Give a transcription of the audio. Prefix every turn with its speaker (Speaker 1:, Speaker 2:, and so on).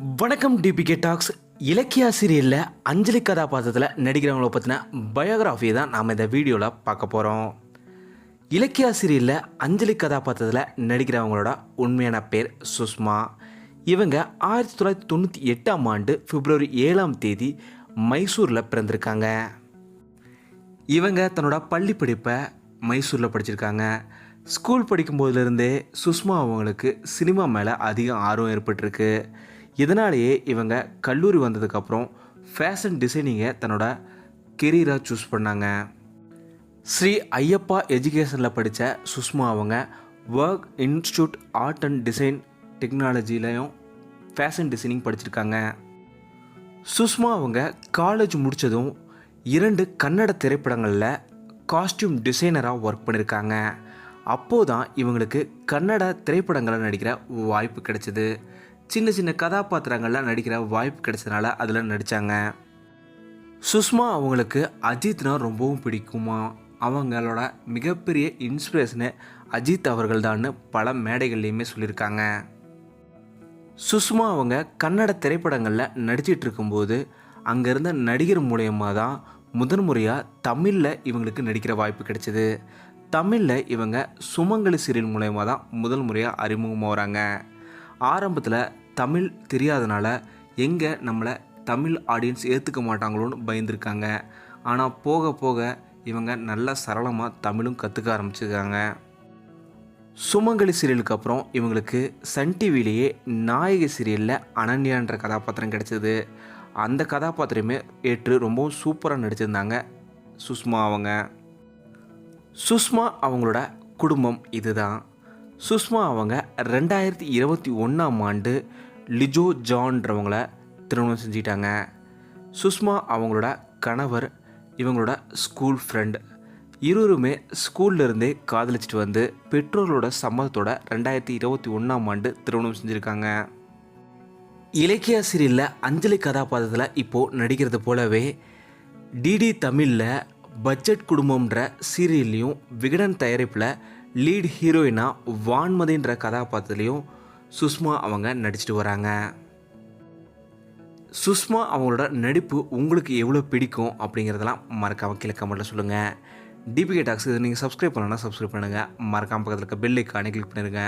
Speaker 1: வணக்கம் DPK tax இலக்கிய சீரியலில் அஞ்சலி கதாபாத்திரத்தில் நடிக்கிறவங்கள பற்றின பயோகிராஃபியை தான் நாம் இந்த வீடியோவில் பார்க்க போகிறோம் இலக்கிய சீரியலில் அஞ்சலி கதாபாத்திரத்தில் நடிக்கிறவங்களோட உண்மையான பேர் சுஷ்மா. இவங்க ஆயிரத்தி தொள்ளாயிரத்தி தொண்ணூற்றி எட்டாம் ஆண்டு பிப்ரவரி ஏழாம் தேதி மைசூரில் பிறந்திருக்காங்க. இவங்க தன்னோட பள்ளி படிப்பை மைசூரில் படிச்சிருக்காங்க. ஸ்கூல் படிக்கும்போதுலேருந்தே சுஷ்மா அவங்களுக்கு சினிமா மேலே அதிக ஆர்வம் ஏற்பட்டிருக்கு. இதனாலேயே இவங்க கல்லூரி வந்ததுக்கப்புறம் ஃபேஷன் டிசைனிங்கை தன்னோட கெரியராக சூஸ் பண்ணாங்க. ஸ்ரீ ஐயப்பா எஜுகேஷனில் படித்த சுஷ்மா அவங்க work institute art and design டெக்னாலஜிலையும் fashion designing படிச்சிருக்காங்க. சுஷ்மா அவங்க காலேஜ் முடித்ததும் இரண்டு கன்னட திரைப்படங்களில் காஸ்டியூம் டிசைனராக ஒர்க் பண்ணியிருக்காங்க அப்போது தான் இவங்களுக்கு கன்னட திரைப்படங்களில் நடிக்கிற வாய்ப்பு கிடைச்சிது. சின்ன சின்ன கதாபாத்திரங்களில் நடிக்கிற வாய்ப்பு கிடைச்சதுனால அதில் நடித்தாங்க சுஷ்மா அவங்களுக்கு அஜித்னா ரொம்பவும் பிடிக்குமா? அவங்களோட மிகப்பெரிய இன்ஸ்பிரேஷனு அஜித் அவர்கள் பல மேடைகள்லையுமே சொல்லியிருக்காங்க. சுஷ்மா அவங்க கன்னட திரைப்படங்களில் நடிச்சிட்டு இருக்கும்போது அங்கே இருந்த நடிகர் மூலயமா தான் முதன் முறையாக தமிழில் இவங்களுக்கு நடிக்கிற வாய்ப்பு கிடைச்சிது. தமிழில் இவங்க சுமங்கலி சீரியல் மூலயமா தான் முதல் முறையாக அறிமுகமாகறாங்க. ஆரம்பத்தில் தமிழ் தெரியாதனால எங்கே நம்மளை தமிழ் ஆடியன்ஸ் ஏற்றுக்க மாட்டாங்களோன்னு பயந்துருக்காங்க. ஆனால் போக போக இவங்க நல்ல சரளமாக தமிழும் கற்றுக்க ஆரம்பிச்சிருக்காங்க. சுமங்கலி சீரியலுக்கு அப்புறம் இவங்களுக்கு சன் டிவிலேயே நாயகி சீரியலில் அனன்யான்ற கதாபாத்திரம் கிடச்சிது. அந்த கதாபாத்திரமே ஏற்று ரொம்பவும் சூப்பராக நடிச்சிருந்தாங்க சுஷ்மா அவங்க. சுஷ்மா அவங்களோட குடும்பம் இதுதான். சுஷ்மா அவங்க ரெண்டாயிரத்தி இருபத்தி ஒன்றாம் ஆண்டு லிஜோ ஜான்றவங்கள திருமணம் செஞ்சுக்கிட்டாங்க சுஷ்மா அவங்களோட கணவர் இவங்களோட ஸ்கூல் ஃப்ரெண்ட் இருவருமே ஸ்கூல்லேருந்தே காதலிச்சிட்டு வந்து பெற்றோர்களோட சம்மதத்தோட ரெண்டாயிரத்தி இருபத்தி ஒன்றாம் ஆண்டு திருமணம் செஞ்சுருக்காங்க. இலக்கிய சீரியலில் அஞ்சலி கதாபாத்திரத்தில் இப்போது நடிக்கிறது போலவே டிடி தமிழில் பட்ஜெட் குடும்பம்ன்ற சீரியல்லையும் விகடன் தயாரிப்பில் லீட் ஹீரோயினாக வான்மதின்ற கதாபாத்திரத்துலையும் சுஷ்மா அவங்க நடிச்சிட்டு வராங்க. சுஷ்மா அவங்களோட நடிப்பு உங்களுக்கு எவ்வளோ பிடிக்கும் அப்படிங்கிறதெல்லாம் மறக்காமல் கீழே கமெண்ட்டில் சொல்லுங்கள் டிபிகே டாக்ஸ் இதை நீங்கள் சப்ஸ்கிரைப் பண்ணணும்னா சப்ஸ்கிரைப் பண்ணுங்கள் மறக்காமல் பக்கத்தில் இருக்க பெல் ஐக்கானே கிளிக் பண்ணிடுங்க